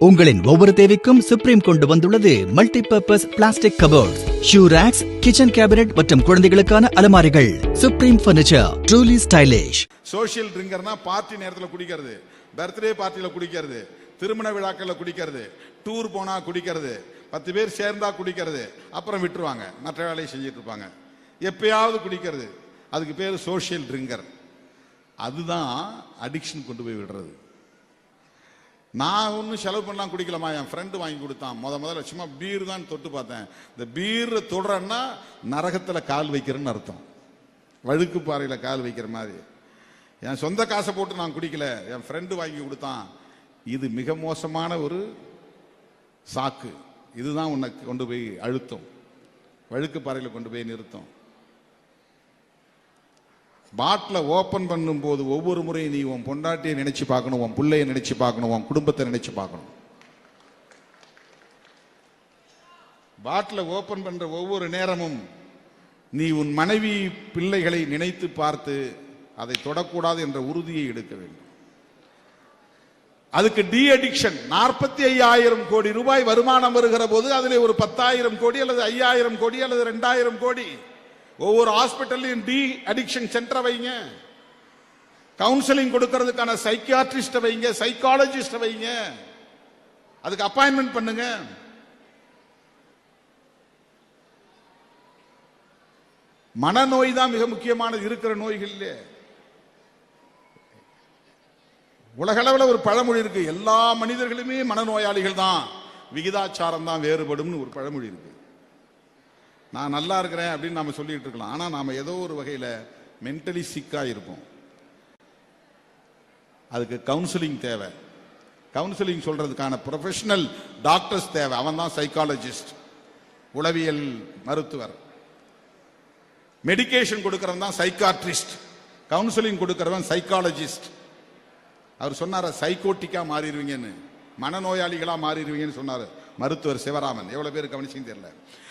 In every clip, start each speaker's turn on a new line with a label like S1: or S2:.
S1: உங்களின் ஒவ்வொரு தேவைக்கும் சுப்ரீம் கொண்டு வந்துள்ளது multipurpose plastic cupboard shoe racks kitchen cabinet மற்றும் குழந்தைகளுக்கான அலமாரிகள். Supreme furniture truly stylish
S2: social ட்ரிங்கர்னா party நேரத்தில் குடிக்கிறது. பர்த்டே பார்ட்டியில் குடிக்கிறது. திருமண விழாக்களில் குடிக்கிறது. டூர் போனால் குடிக்கிறது. பத்து பேர் சேர்ந்தா குடிக்கிறது. அப்புறம் விட்டுருவாங்க. மற்ற வேலையை செஞ்சுட்டு இருப்பாங்க. எப்பயாவது குடிக்கிறது. அதுக்கு பேர் சோஷியல் ட்ரிங்கர் அதுதான் அடிக்ஷன் கொண்டு போய் விடுறது. நான் ஒன்றும் செலவு பண்ணலாம் குடிக்கலாமா என் ஃப்ரெண்டு வாங்கி கொடுத்தான். முத முதல்ல சும்மா பீர் தான் தொட்டு பார்த்தேன். இந்த பீரை தொடுறேன்னா நரகத்தில் கால் வைக்கிறேன்னு அர்த்தம். வழுக்கு பாறையில் கால் வைக்கிற மாதிரி. என் சொந்த காசை போட்டு நான் குடிக்கல என் ஃப்ரெண்டு வாங்கி கொடுத்தான். இது மிக மோசமான ஒரு சாக்கு. இதுதான் உன்னை கொண்டு போய் அழுத்தம். வழுக்கு பாறையில் கொண்டு போய் நிறுத்தும். பாட்டில் ஓப்பன் பண்ணும்போது ஒவ்வொரு முறையும் நீ உன் பொண்டாட்டியை நினைச்சு பார்க்கணும் உன் பிள்ளையை நினைச்சு பார்க்கணும் உன் குடும்பத்தை நினைச்சு பார்க்கணும். பாட்டில் ஓப்பன் பண்ணுற ஒவ்வொரு நேரமும் நீ உன் மனைவி பிள்ளைகளை நினைத்து பார்த்து அதை தொடக்கூடாது என்ற உறுதியை எடுக்க வேண்டும். அதுக்கு டி அடிக்ஷன் நாற்பத்தி ஐயாயிரம் கோடி ரூபாய் வருமானம் வருகிற போது அதில் ஒரு பத்தாயிரம் கோடி அல்லது ஐயாயிரம் கோடி அல்லது ரெண்டாயிரம் கோடி ஒவ்வொரு ஹாஸ்பிட்டல்லையும் டி அடிக்ஷன் சென்டரை வைங்க. கவுன்சிலிங் கொடுக்கறதுக்கான சைக்கியாட்ரிஸ்ட வைங்க சைக்காலஜிஸ்ட வைங்க. அதுக்கு அப்பாயின்மெண்ட் பண்ணுங்க. மனநோய் தான் மிக முக்கியமானது இருக்கிற நோய்கள் உலகளவில் ஒரு பழமொழி இருக்கு எல்லா மனிதர்களுமே மனநோயாளிகள் தான். விகிதாச்சாரம் தான் வேறுபடும்னு ஒரு பழமொழி இருக்கு. நான் நல்லா இருக்கிறேன் அப்படின்னு நம்ம சொல்லிட்டு இருக்கலாம். ஆனால் நாம் ஏதோ ஒரு வகையில் மென்டலி சிக்காக இருப்போம். அதுக்கு கவுன்சிலிங் தேவை. கவுன்சிலிங் சொல்றதுக்கான ப்ரொஃபஷனல் டாக்டர்ஸ் தேவை. அவன் தான் சைக்காலஜிஸ்ட் உளவியல் மருத்துவர். மெடிகேஷன் கொடுக்கறவன் தான் சைக்காட்ரிஸ்ட் கவுன்சிலிங் கொடுக்கறவன் சைக்காலஜிஸ்ட் அவர் சொன்னார சைக்கோட்டிக்காக மாறிடுவீங்கன்னு. மனநோயாளிகளாக மாறிடுவீங்கன்னு சொன்னார். மருத்துவர் சிவராமன். எவ்வளவு பேர் கவனிச்சுன்னு தெரியல.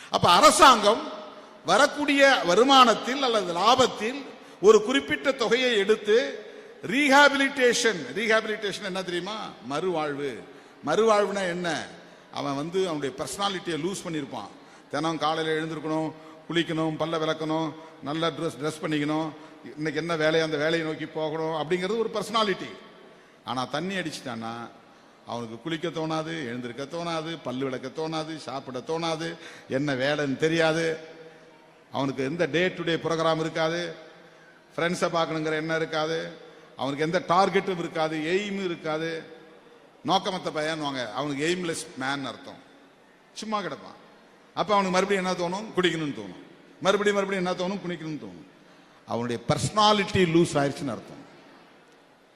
S2: அப்ப அரசாங்கம் வரக்கூடிய வருமானத்தில் அல்லது லாபத்தில் ஒரு குறிப்பிட்ட தொகையை எடுத்து ரீஹாபிலிட்டேஷன் ரீஹாபிலிட்டேஷன் என்ன தெரியுமா? மறுவாழ்வு. மறுவாழ்வுனா என்ன? அவன் வந்து அவனுடைய பர்சனாலிட்டியை லூஸ் பண்ணியிருப்பான். தினம் காலையில் எழுந்திருக்கணும் குளிக்கணும் பல்ல விளக்கணும் நல்ல ட்ரெஸ் ட்ரெஸ் பண்ணிக்கணும். இன்னைக்கு என்ன வேலையை அந்த வேலையை நோக்கி போகணும் அப்படிங்கிறது ஒரு பர்சனாலிட்டி ஆனால் தண்ணி அடிச்சிட்டான்னா அவனுக்கு குளிக்க தோணாது எழுந்திருக்க தோணாது பல்லு விளக்க தோணாது சாப்பிட தோணாது என்ன வேலைன்னு தெரியாது. அவனுக்கு எந்த டே டு டே ப்ரோக்ராம் இருக்காது ஃப்ரெண்ட்ஸை பார்க்கணுங்கிற எண்ணம் இருக்காது அவனுக்கு எந்த டார்கெட்டும் இருக்காது எய்மும் இருக்காது. நோக்கமத்த பையன்வாங்க அவனுக்கு எய்ம்லெஸ் மேன் அர்த்தம். சும்மா கிடப்பான். அப்போ அவனுக்கு மறுபடியும் என்ன தோணும்? குடிக்கணும்னு தோணும். மறுபடியும் மறுபடியும் என்ன தோணும்? குடிக்கணும்னு தோணும். அவனுடைய பர்சனாலிட்டி லூஸ் ஆயிடுச்சுன்னு அர்த்தம்.